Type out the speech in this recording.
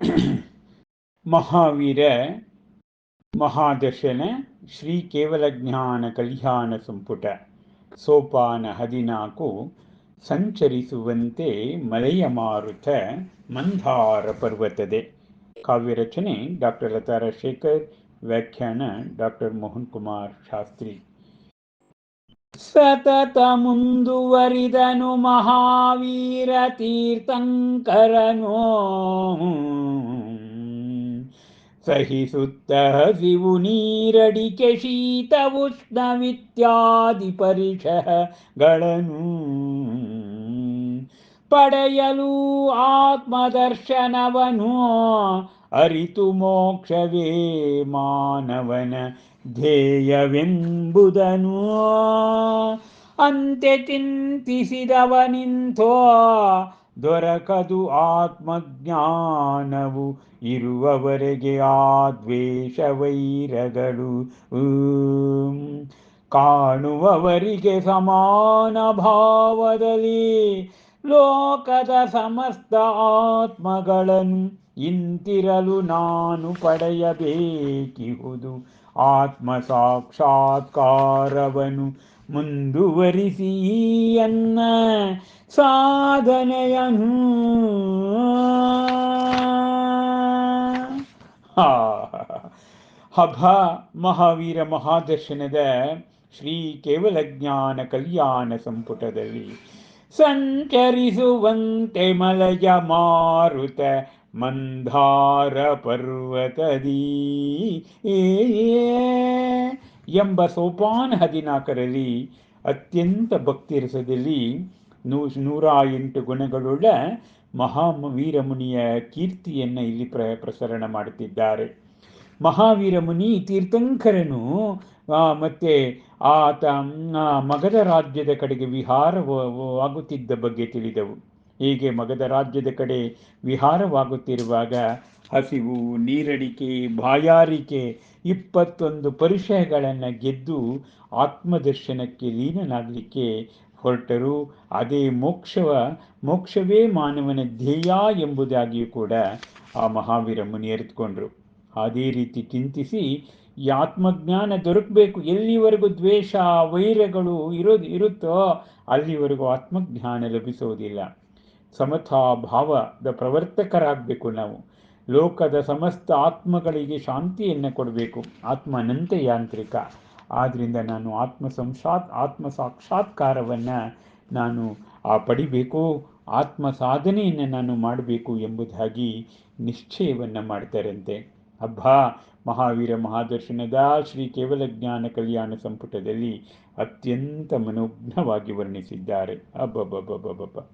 ಮಹಾವೀರ ಮಹಾದರ್ಶನ ಶ್ರೀ ಕೇವಲ ಜ್ಞಾನ ಕಲ್ಯಾಣ ಸಂಪುಟ ಸೋಪಾನ ಹದಿನಾಲ್ಕು ಸಂಚರಿಸುವಂತೆ ಮಲೆಯ ಮಾರುತ ಮಂದಾರ ಪರ್ವತದೆ. ಕಾವ್ಯರಚನೆ ಡಾಕ್ಟರ್ ಲತಾ ರಾಜಶೇಖರ್ ವ್ಯಾಖ್ಯಾನ ಡಾಕ್ಟರ್ ಮೋಹನ್ ಕುಮಾರ್ ಶಾಸ್ತ್ರಿ. ಸತತ ಮುಂದುವರಿದನು ಮಹಾವೀರ ತೀರ್ಥಂಕರನು. ಸಹಿಸುತ್ತ ಹಸಿವು ನೀರಡಿಕೆ ಶೀತ ಉಷ್ಣವಿತ್ಯಾದಿ ಪರಿಷಗಳನ್ನು ಪಡೆಯಲು ಆತ್ಮದರ್ಶನವನು ಅರಿತು ಮೋಕ್ಷವೇ ಮಾನವನ ಧ್ಯೇಯವೆಂಬುದನು. ಅಂತೆ ಚಿಂತಿಸಿದವನಿಂತೋ ದೊರಕದು ಆತ್ಮಜ್ಞಾನವು ಇರುವವರೆಗೆ ಆ ದ್ವೇಷ ವೈರಗಳು ಕಾಣುವವರಿಗೆ ಸಮಾನ ಭಾವದಲ್ಲಿ ಲೋಕದ ಸಮಸ್ತ ಆತ್ಮಗಳನ್ನು ಇಂತಿರಲು ನಾನು ಪಡೆಯಬೇಕಿಹುದು ಆತ್ಮ ಸಾಕ್ಷಾತ್ಕಾರವನು ಮುಂದುವರಿಸಿ ಅನ್ನ ಸಾಧನೆಯನು ಹಬ್ಬ ಮಹಾವೀರ ಮಹಾದರ್ಶನದ ಶ್ರೀ ಕೇವಲಜ್ಞಾನ ಕಲ್ಯಾಣ ಸಂಪುಟದಲ್ಲಿ ಸಂಚರಿಸುವಂತೆ ಮಲಯ ಮಾರುತ ಮಂದಾರ ಪರ್ವತದಿ ಎಂಬ ಸೋಪಾನ ಹದಿನಾಲ್ಕರಲ್ಲಿ ಅತ್ಯಂತ ಭಕ್ತಿರಸದಲ್ಲಿ ನೂ ನೂರ ಎಂಟು ಗುಣಗಳುಳ್ಳ ಮಹಾವೀರ ಮುನಿಯ ಕೀರ್ತಿಯನ್ನು ಇಲ್ಲಿ ಪ್ರ, ಪ್ರಸರಣ ಮಾಡುತ್ತಿದ್ದಾರೆ. ಮಹಾವೀರ ಮುನಿ ತೀರ್ಥಂಕರನು ಮತ್ತು ಆತ ಮಗಧ ರಾಜ್ಯದ ಕಡೆಗೆ ವಿಹಾರವಾಗುತ್ತಿದ್ದ ಬಗ್ಗೆ ತಿಳಿದವು. ಹೀಗೆ ಮಗಧ ರಾಜ್ಯದ ಕಡೆ ವಿಹಾರವಾಗುತ್ತಿರುವಾಗ ಹಸಿವು, ನೀರಡಿಕೆ, ಬಾಯಾರಿಕೆ ಇಪ್ಪತ್ತೊಂದು ಪರಿಚಯಗಳನ್ನು ಗೆದ್ದು ಆತ್ಮದರ್ಶನಕ್ಕೆ ಲೀನನಾಗಲಿಕ್ಕೆ ಹೊರಟರು. ಅದೇ ಮೋಕ್ಷವ, ಮೋಕ್ಷವೇ ಮಾನವನ ಧ್ಯೇಯ ಎಂಬುದಾಗಿಯೂ ಕೂಡ ಆ ಮಹಾವೀರ ಮುನಿ ಅರಿತುಕೊಂಡ್ರು. ಅದೇ ರೀತಿ ಚಿಂತಿಸಿ, ಈ ಆತ್ಮಜ್ಞಾನ ದೊರಕಬೇಕು. ಎಲ್ಲಿವರೆಗೂ ದ್ವೇಷ, ವೈರಗಳು ಇರೋದು ಇರುತ್ತೋ ಅಲ್ಲಿವರೆಗೂ ಆತ್ಮಜ್ಞಾನ ಲಭಿಸೋದಿಲ್ಲ. ಸಮತಾ ಭಾವದ ಪ್ರವರ್ತಕರಾಗಬೇಕು ನಾವು. ಲೋಕದ ಸಮಸ್ತ ಆತ್ಮಗಳಿಗೆ ಶಾಂತಿಯನ್ನು ಕೊಡಬೇಕು. ಆತ್ಮ ಅನಂತ ಯಾಂತ್ರಿಕ. ಆದ್ದರಿಂದ ನಾನು ಆತ್ಮ ಸಂಸಾತ್ ಆತ್ಮ ಸಾಕ್ಷಾತ್ಕಾರವನ್ನು ನಾನು ಆ ಪಡಿಬೇಕು ಆತ್ಮ ಸಾಧನೆಯನ್ನು ನಾನು ಮಾಡಬೇಕು ಎಂಬುದಾಗಿ ನಿಶ್ಚಯವನ್ನು ಮಾಡ್ತಾರಂತೆ. ಹಬ್ಬ ಮಹಾವೀರ ಮಹಾದರ್ಶನದ ಶ್ರೀ ಕೇವಲ ಜ್ಞಾನ ಕಲ್ಯಾಣ ಸಂಪುಟದಲ್ಲಿ ಅತ್ಯಂತ ಮನೋಜ್ಞವಾಗಿ ವರ್ಣಿಸಿದ್ದಾರೆ. ಅಬ್ಬಬ್ಬಬ್ಬಬ್ಬಬ್ಬ